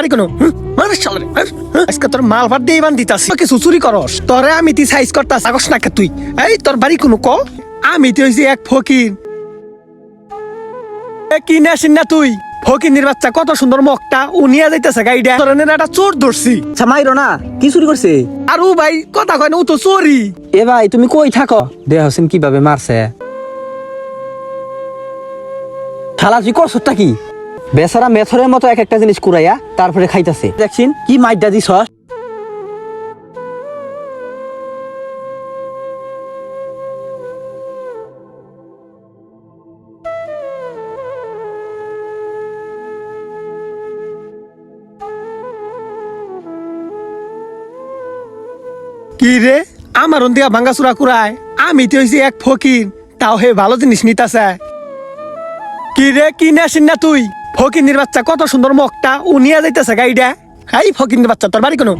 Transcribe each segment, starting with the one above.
আরে কোনো হুঁ, মার শালারে, মার, আজকে তোর মাল ভাত দিয়ে বান দিতাছি। কিছু চুরি করস। তোরে আমি তি সাইজ করতাস আগস না তুই? এই তোর বাড়ি কোনো ক? আমি তো হইছি এক ফকির। কি নেছিস না তুই? ফকির বাচ্চা কত সুন্দর মকটা ও যাইতেছে গাইডা। তোর একটা চোর ধরছি। আচ্ছা না। কি চুরি করছে? আর ও ভাই কথা কয় না ও তো চোরি এ ভাই তুমি কই থাকো? দেহ হোসেন কীভাবে মারছে? শালা তুই করছটা কি? বেচারা মেথরের মতো এক একটা জিনিস কুড়াইয়া তারপরে খাইতেছে। দেখছিন কি মাইডা দিছ কি রে? আমার দিয়া ভাঙ্গা চুরা কুড়ায়। আমি তো হইছি এক ফকির। তাও হে ভালো জিনিস নিতাছে। কি রে, কি নেছিস না তুই? ফকির বাচ্চা কত সুন্দর মকটা ও নিয়ে যাইতেছে গাইডা। হাই ফকির বাচ্চা, তোর বাড়ি কোনো?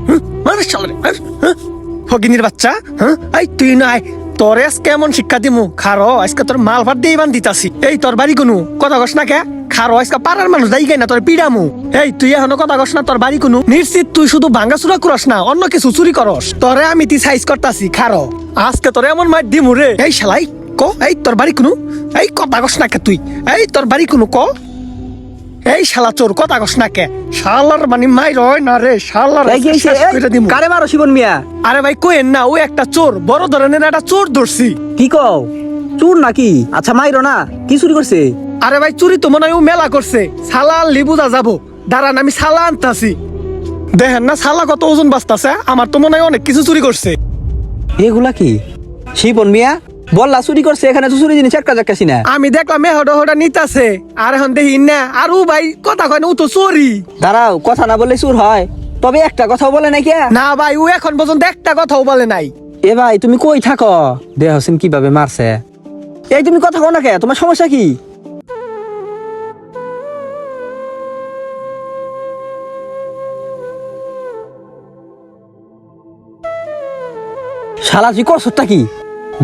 হ্যাঁ? ফকির বাচ্চা হ্যাঁ এই, তুই নাই। তোর কেমন শিক্ষা দিমু, খারো, আজকে তোর মাল ভাত দিয়ে বান দিতাছি। এই, তোর বাড়ি কোনো? কথা কস না কে? খারো, আজকে পাড়ার মানুষ দাই না, তোর পিড়ামু। এই, তুই এখনও কথা কস না, তোর বাড়ি কোনো? নিশ্চিত তুই শুধু ভাঙ্গা চুরা করস না, অন্য কিছু চুরি করস। তোরে আমি তি সাইজ করতাছি, খারো। আজকে তোর এমন মার দিমু রে। এই শালাই। ক? এই তোর বাড়ি কোনো? এই কথা কস না কে তুই? এই তোর বাড়ি কোনো ক? এই শালা চোর কথা কস না কে? শালার মানে মাই রয় না রে শালার। কারে মারো শিবন মিয়া? আরে ভাই কোয়েন না ও একটা চোর বড় ধরনের একটা চোর ধরছি। কি কও? চোর নাকি? আচ্ছা মাইরো না কি চুরি করছে? আরে ভাই চুরি তো মনে হয় ও মেলা করছে। আনলি বুঝা যাব। দাঁড়ান আমি সালা আনতাছি। দেখেন না সালা কত ওজন বাঁচতাছে আমার তো মনে হয় অনেক কিছু চুরি করছে। এগুলা কি? শিবন মিয়া? বললা চুরি করছে এখানে তো চুরি জিনিস একটা যাক্কাছি না। আমি দেখলাম মেহডা হোডা নিতাছে আর এখন দেখি না। আর ও ভাই কথা কয় না ও তো চোরি। দাঁড়াও কথা না বললে চুর হয়। তবে একটা কথাও বলে নাই কে? না ভাই ও এখন পর্যন্ত একটা কথাও বলে নাই। এ ভাই তুমি কই থাকো? দেহ হোসেন কীভাবে মারছে? এই তুমি কথা কও না কে? তোমার সমস্যা কি? শালা তুই করছটা কি?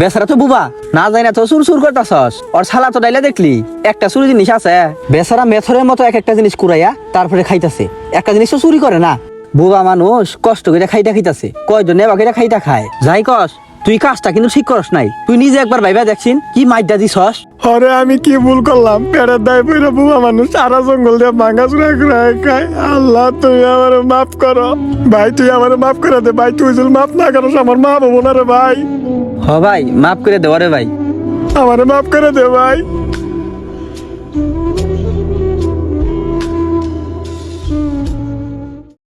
বেচারা তো বুবা, না যাই না তো সুর সুর করতাস ওর শালা তো ডাইলে দেখলি, একটা সুর জিনিস আছে। বেচারা মেথরের মতো এক একটা জিনিস কুড়াইয়া তারপরে খাইতাছে। একটা জিনিস তো চুরি করে না। বুবা মানুষ কষ্ট করে খাইটা খাইতাছে, কয়জন নেবা করে খাইতা খায়। যাই কস তুই কাজটা কিন্তু ঠিক করস নাই। তুই নিজে একবার ভাইবা দেখছিন কি মাইডা দিস আরে আমি কি ভুল করলাম? পেড়ার দায় পইরা বুবা মানুষ সারা জঙ্গল দিয়ে ভাঙা চুরা করে খায় আল্লাহ তুমি আমার মাফ করো। ভাই তুই আমার মাফ করে দে। ভাই তুই যদি মাফ না করো আমার মা বাবা না রে ভাই। হ ভাই মাফ করে দেওয়া রে ভাই। আমার মাফ করে দে ভাই।